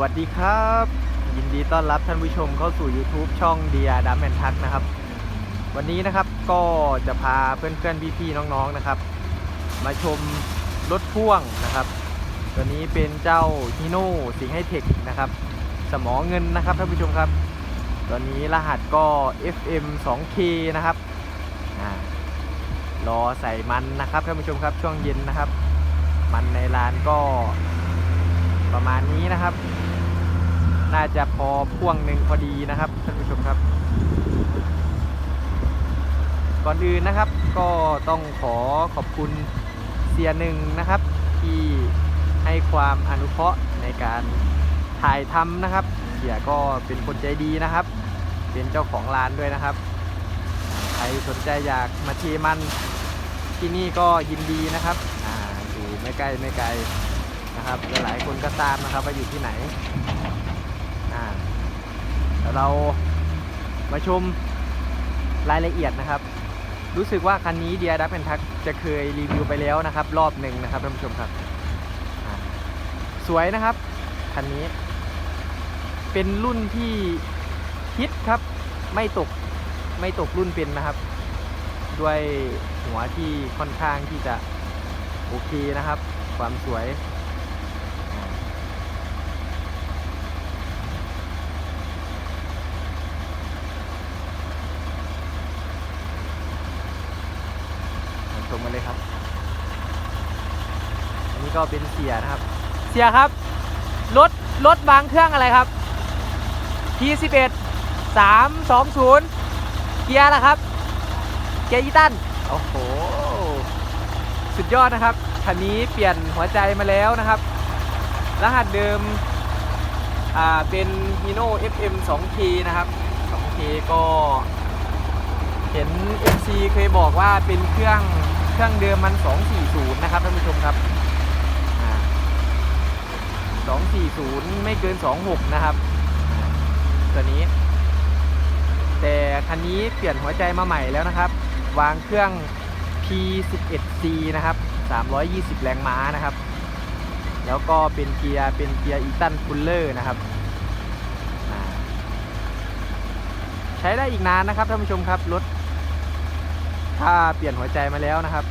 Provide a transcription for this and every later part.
วัสดีครับ ยินดีต้อนรับท่านผู้ชมเข้าสู่ YouTube ช่องเดียดัมแอนทักนะครับ วันนี้นะครับก็จะพาเพื่อนๆพี่ๆน้องๆนะครับ มาชมรถพ่วงนะครับ ตัวนี้เป็นเจ้าฮิโน่สิงห์ไฮเทคนะครับ สมอเงินนะครับท่านผู้ชมครับ ตัวนี้รหัสก็ FM 2K นะครับอ่ารอใส่มันนะครับท่านผู้ชมครับช่วงเย็นนะครับ มันในร้านก็ประมาณนี้นะครับ น่าจะพอพ่วงหนึ่งพอดีนะครับท่านผู้ชมครับ ก่อนอื่นนะครับก็ต้องขอขอบคุณเสียหนึ่งนะครับ ที่ให้ความอนุเคราะห์ในการถ่ายทำนะครับ เสียก็เป็นคนใจดีนะครับ เป็นเจ้าของร้านด้วยนะครับใครสนใจอยากมาเทมันที่นี่ก็ยินดีนะครับ อ่าอยู่ไม่ใกล้ไม่ไกลนะครับ หลายๆคนก็ทราบนะครับว่าอยู่ที่ไหน แล้วเรามาชมรายละเอียดนะครับ รู้สึกว่าคันนี้เดียดับเป็นทักจะเคยรีวิวไปแล้วนะครับ รอบหนึ่งนะครับท่านผู้ชมครับ สวยนะครับ คันนี้ เป็นรุ่นที่ฮิตครับ ไม่ตกไม่ตกรุ่นเป็นนะครับ ด้วยหัวที่ค่อนข้างที่จะโอเคนะครับ ความสวยอ่ามา ชมกันเลยครับ อันนี้ก็เป็นเสียนะครับ เสียครับ รถ รถบางเครื่องอะไรครับ T11 320 เกียร์ละครับ เกียร์อีตัน โอ้โห สุดยอดนะครับ คันนี้เปลี่ยนหัวใจมาแล้วนะครับ รหัสเดิม อ่า เป็น Hino FM 2K นะครับ 2K ก็ เห็น MC เคยบอกว่าเป็นเครื่องเครื่องเดิมมัน 240 นะครับท่านผู้ชมครับอ่า240 ไม่เกิน 26 นะครับ ตัวนี้ แต่คันนี้เปลี่ยนหัวใจมาใหม่แล้วนะครับ วางเครื่อง P11C นะครับ 320 แรงม้านะครับ แล้วก็เป็นเกียร์เป็นเกียร์อีตันคูลเลอร์นะครับใช้ได้อีกนานนะครับท่านผู้ชมครับรถ ถ้าเปลี่ยนหัวใจมาแล้วนะครับ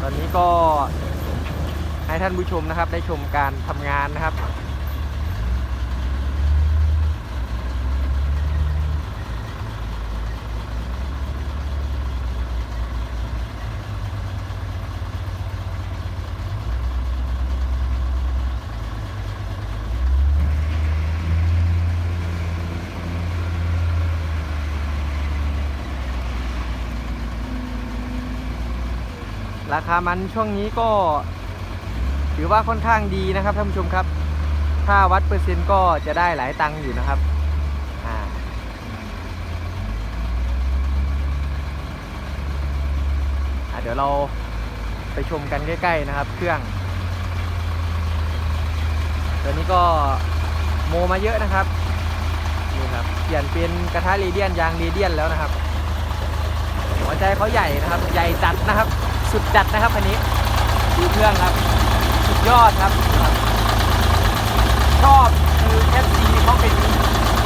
ตอนนี้ก็ให้ท่านผู้ชมนะครับ ได้ชมการทำงานนะครับ ราคามันช่วงนี้ก็ ถือว่าค่อนข้างดีนะครับท่านผู้ชมครับ ถ้าวัดเปอร์เซ็นต์ก็จะได้หลายตังค์อยู่นะครับอ่าเดี๋ยวเราไปชมกันใกล้ ๆนะครับ เครื่องตัวนี้ก็โมมาเยอะนะครับนี่ครับเปลี่ยนเป็นกระทะเรเดียนยางเรเดียนแล้วนะครับ หัวใจเขาใหญ่นะครับ ใหญ่จัดนะครับ สุดจัดนะครับคันนี้ดูเครื่องครับ สุดยอดครับ ชอบคือแคปซีเขาเป็น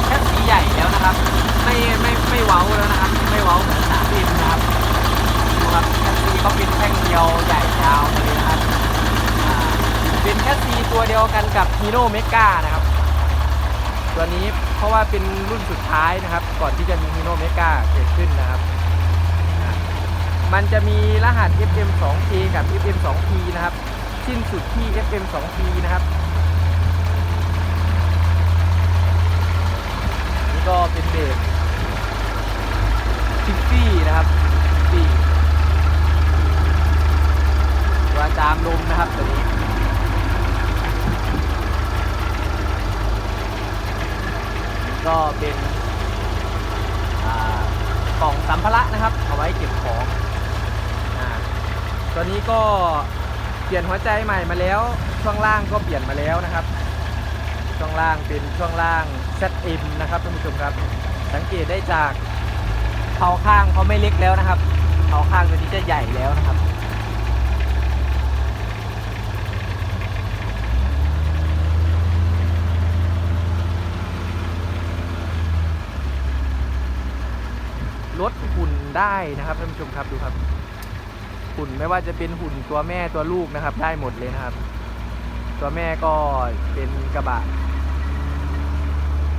แคปซีใหญ่แล้วนะครับ ไม่ไม่ไม่เว้าแล้วนะครับ ไม่เว้าเหมือนสามเอ็มนะครับดูครับแคปซีเขาเป็นแท่งเดียวใหญ่ยาวเลยนะครับเป็นแคปซีตัวเดียวกันกับฮีโน่เมกานะครับ ตัวนี้เพราะว่าเป็นรุ่นสุดท้ายนะครับ ก่อนที่จะมีฮีโน่เมกาเกิดขึ้นนะครับ มันจะมีรหัส FM 2P กับ FM 2P นะครับ สิ้นสุดที่ FM 2P นะครับ ก็เปลี่ยนหัวใจใหม่มาแล้ว ช่วงล่างก็เปลี่ยนมาแล้วนะครับ ช่วงล่างเป็นช่วงล่าง ZM นะครับท่านผู้ชมครับ สังเกตได้จากเท้าข้างเขาไม่เล็กแล้วนะครับเท้าข้างตัวนี้จะใหญ่แล้วนะครับลดหุ่นได้นะครับท่านผู้ชมครับดูครับ หุ่นไม่ว่าจะเป็นหุ่นตัวแม่ตัวลูกนะครับ ได้หมดเลยนะครับ ตัวแม่ก็เป็นกระบะ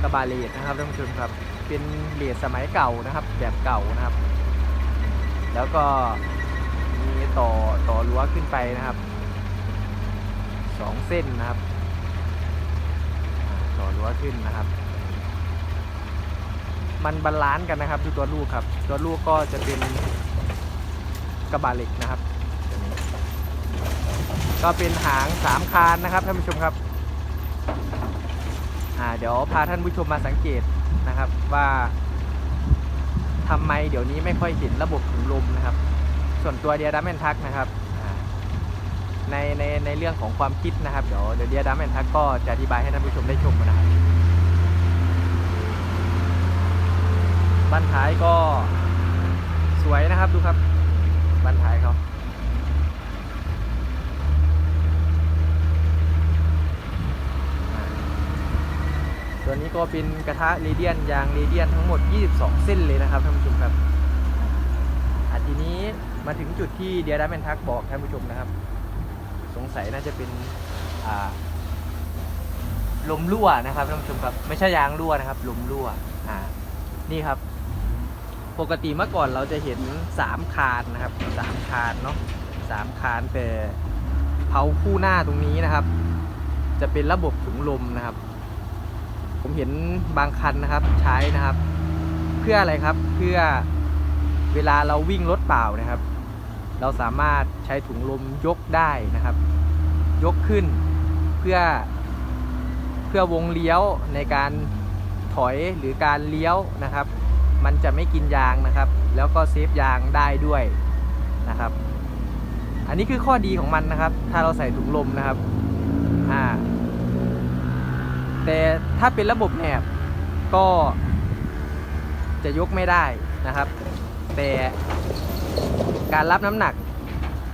กระบะเลดนะครับท่านผู้ชมครับ เป็นเลดสมัยเก่านะครับ แบบเก่านะครับ แล้วก็มีต่อต่อรั้วขึ้นไปนะครับสองเส้นนะครับ ต่อรั้วขึ้นนะครับ มันบาลานซ์กันนะครับดูตัวลูกครับ ตัวลูกก็จะเป็น กระบะเหล็กนะครับ ก็เป็นหางสามคานนะครับท่านผู้ชมครับอ่าเดี๋ยวพาท่านผู้ชมมาสังเกตนะครับว่าทำไมเดี๋ยวนี้ไม่ค่อยเห็นระบบถุงลมนะครับ ส่วนตัวเดียดัมแอนทักนะครับในในในเรื่องของความคิดนะครับ เดี๋ยวเดี๋ยวเดียดัมแอนทักก็จะอธิบายให้ท่านผู้ชมได้ชมนะครับบ้านท้ายก็สวยนะครับดูครับ บ้านท้ายเขาตัวนี้ก็เป็นกระทะเรเดียนยางเรเดียนทั้งหมด 22 เส้นเลยนะครับท่านผู้ชมครับอะทีนี้มาถึงจุดที่เดียร์ดัมแอนทักบอกท่านผู้ชมนะครับ สงสัยน่าจะเป็นลมรั่วนะครับท่านผู้ชมครับ ไม่ใช่ยางรั่วนะครับลมรั่วอ่านี่ครับ ปกติเมื่อก่อนเราจะเห็นสามคานนะครับสามคานเนาะสามคานแต่เผาคู่หน้าตรงนี้นะครับ จะเป็นระบบถุงลมนะครับ ผมเห็นบางคันนะครับใช้นะครับ เพื่ออะไรครับเพื่อเวลาเราวิ่งรถเปล่านะครับ เราสามารถใช้ถุงลมยกได้นะครับ ยกขึ้นเพื่อเพื่อวงเลี้ยวในการถอยหรือการเลี้ยวนะครับ มันจะไม่กินยางนะครับ แล้วก็เซฟยางได้ด้วยนะครับ อันนี้คือข้อดีของมันนะครับ ถ้าเราใส่ถุงลมนะครับอ่าแต่ถ้าเป็นระบบแหนบก็จะยกไม่ได้นะครับ แต่การรับน้ำหนัก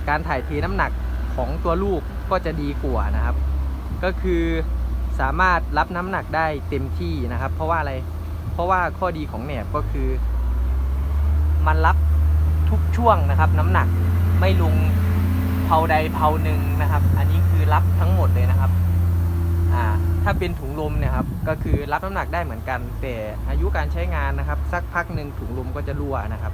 การถ่ายเทน้ำหนักของตัวลูกก็จะดีกว่านะครับ ก็คือสามารถรับน้ำหนักได้เต็มที่นะครับ เพราะว่าอะไร ราะว่าข้อดีของแหนบก็คือ มันรับทุกช่วงนะครับ น้ำหนักไม่ลงเผาใดเผาหนึ่งนะครับ อันนี้คือรับทั้งหมดเลยนะครับอ่าถ้าเป็นถุงลมเนี่ยครับก็คือรับน้ำหนักได้เหมือนกัน แต่อายุการใช้งานนะครับ สักพักหนึ่งถุงลมก็จะรั่วนะครับ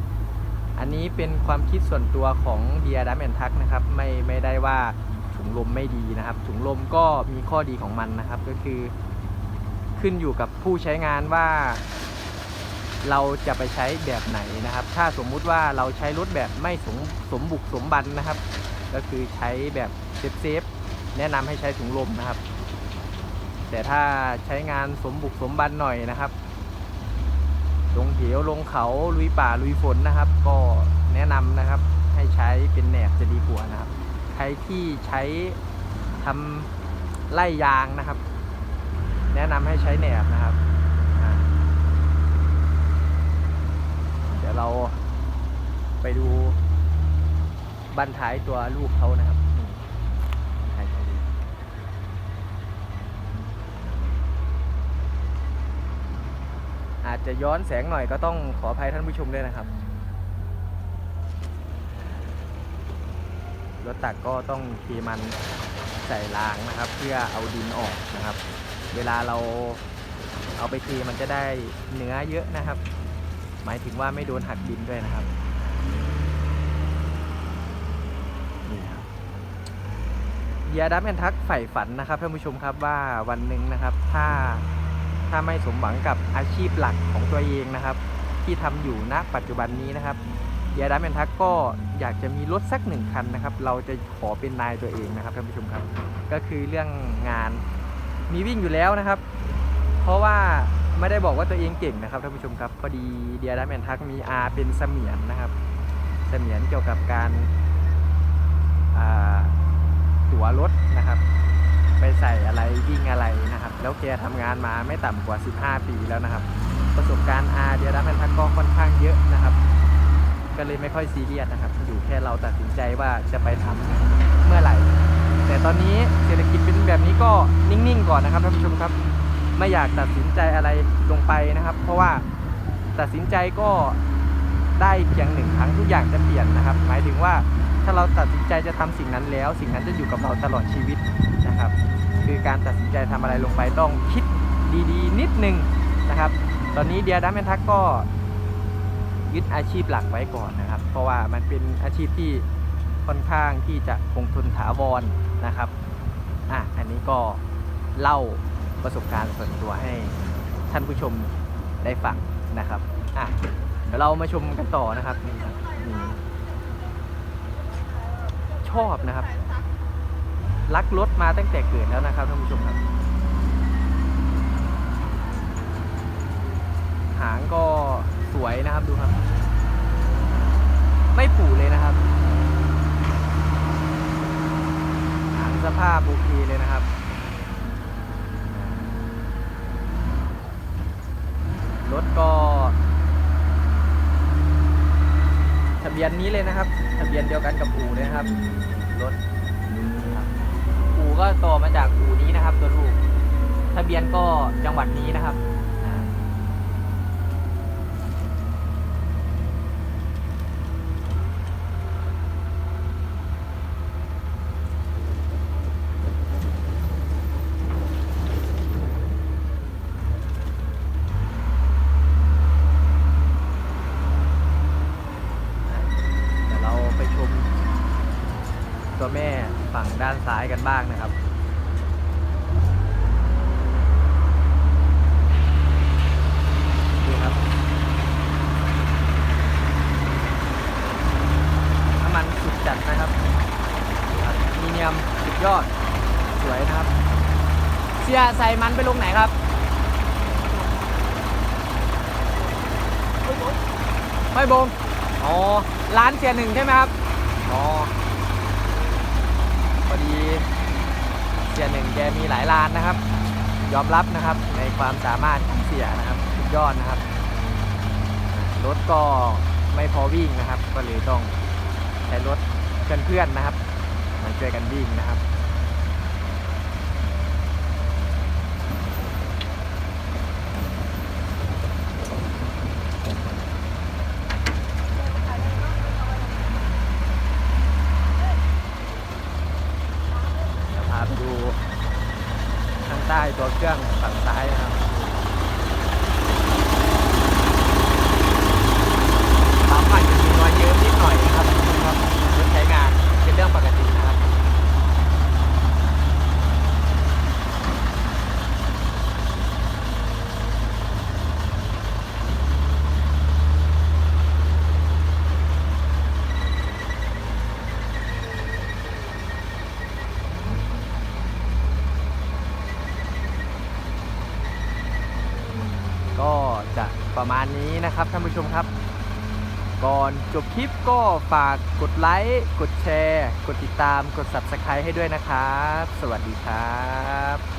อันนี้เป็นความคิดส่วนตัวของเดียดัมแอนทักนะครับไม่ไม่ได้ว่าถุงลมไม่ดีนะครับ ถุงลมก็มีข้อดีของมันนะครับก็คือ ขึ้นอยู่กับผู้ใช้งานว่า เราจะไปใช้แบบไหนนะครับ ถ้าสมมุติว่าเราใช้รถแบบไม่สมสมบุกสมบันนะครับ ก็คือใช้แบบเซฟเซฟแนะนำให้ใช้ถุงลมนะครับ แต่ถ้าใช้งานสมบุกสมบันหน่อยนะครับลงเหวลงเขาลุยป่าลุยฝนนะครับ ก็แนะนำนะครับ ให้ใช้เป็นแหนบจะดีกว่านะครับ ใครที่ใช้ทำไล่ยางนะครับ แนะนำให้ใช้แหนบนะครับ เดี๋ยวเราไปดูบันท้ายตัวลูกเขานะครับอาจจะย้อนแสงหน่อยก็ต้องขออภัยท่านผู้ชมด้วยนะครับ รถตักก็ต้องเทมันใส่รางนะครับ เพื่อเอาดินออกนะครับ เวลาเราเอาไปเทมันจะได้เนื้อเยอะนะครับ หมายถึงว่าไม่โดนหักดินด้วยนะครับนี่ครับเดียดัมแอนทักใฝ่ฝันนะครับท่านผู้ชมครับว่าวันหนึ่งนะครับถ้าถ้าไม่สมหวังกับอาชีพหลักของตัวเองนะครับ ที่ทำอยู่ณปัจจุบันนี้นะครับเดียดัมแอนทักก็อยากจะมีรถสักหนึ่งคันนะครับ เราจะขอเป็นนายตัวเองนะครับท่านผู้ชมครับ ก็คือเรื่องงาน มีวิ่งอยู่แล้วนะครับ เพราะว่าไม่ได้บอกว่าตัวเองเก่งนะครับท่านผู้ชมครับ พอดีเดียร์ดัมแอนทักมีอาเป็นเสมียนนะครับ เสมียนเกี่ยวกับการตั๋วรถนะครับ ไปใส่อะไรวิ่งอะไรนะครับ แล้วแกทำงานมาไม่ต่ำกว่า 15 ปีแล้วนะครับ ประสบการณ์อาเดียร์ดัมแอนทักก็ค่อนข้างเยอะนะครับ ก็เลยไม่ค่อยซีเรียสนะครับ อยู่แค่เราตัดสินใจว่าจะไปทำเมื่อไหร่ แต่ตอนนี้เศรษฐกิจเป็นแบบนี้ก็นิ่งๆก่อนนะครับท่านผู้ชมครับ ไม่อยากตัดสินใจอะไรลงไปนะครับ เพราะว่าตัดสินใจก็ได้เพียงหนึ่งครั้งทุกอย่างจะเปลี่ยนนะครับ หมายถึงว่าถ้าเราตัดสินใจจะทำสิ่งนั้นแล้ว สิ่งนั้นจะอยู่กับเราตลอดชีวิตนะครับ คือการตัดสินใจทำอะไรลงไปต้องคิดดีๆ นิดนึงนะครับ ตอนนี้เดียดัมเมนทักก็ยึดอาชีพหลักไว้ก่อนนะครับ เพราะว่ามันเป็นอาชีพที่ค่อนข้างที่จะคงทนถาวร นะครับอะอันนี้ก็เล่าประสบการณ์ส่วนตัวให้ท่านผู้ชมได้ฟังนะครับอะเดี๋ยวเรามาชมกันต่อนะครับนี่ครับนี่ชอบนะครับ รักรถมาตั้งแต่เกิดแล้วนะครับท่านผู้ชมครับ หางก็สวยนะครับดูครับ ไม่ผูเลยนะครับ หาง สภาพโอเคเลยนะครับ รถก็ทะเบียนนี้เลยนะครับ ทะเบียนเดียวกันกับอู่เลยครับ รถอู่ก็ต่อมาจากอู่นี้นะครับ ตัวลูก ทะเบียนก็จังหวัดนี้นะครับอ่า เดี๋ยวเราไปชมตัวแม่ฝั่งด้านซ้ายกัน บ้างนะครับนี่ครับน้ำมันสุดจัดนะครับมีเนียมสุดยอดสวยนะครับ เสียใส่มันไปลงไหนครับไม่บงอ๋อ ร้านเสียหนึ่งใช่ไหมครับ อ๋อ พอดี เสียหนึ่งแกมีหลายร้านนะครับ ยอมรับนะครับในความสามารถของเสียนะครับสุดยอดนะครับ รถก็ไม่พอวิ่งนะครับ ก็เลยต้องใช้รถเพื่อนๆนะครับมาช่วยกันวิ่งนะครับ เดี๋ยวพาไปดูทางใต้ตัวเครื่องฝั่งซ้ายนะครับปั๊มอาจจะมีรอยเยิ้มนิดหน่อยนะครับครับรถใช้งานเป็นเรื่องปกตินะครับ ก็จะ ประมาณนี้นะครับท่านผู้ชมครับ ก่อนจบคลิปก็ฝากกดไลค์ กดแชร์ กดติดตาม กด Subscribe ให้ด้วยนะครับ สวัสดีครับ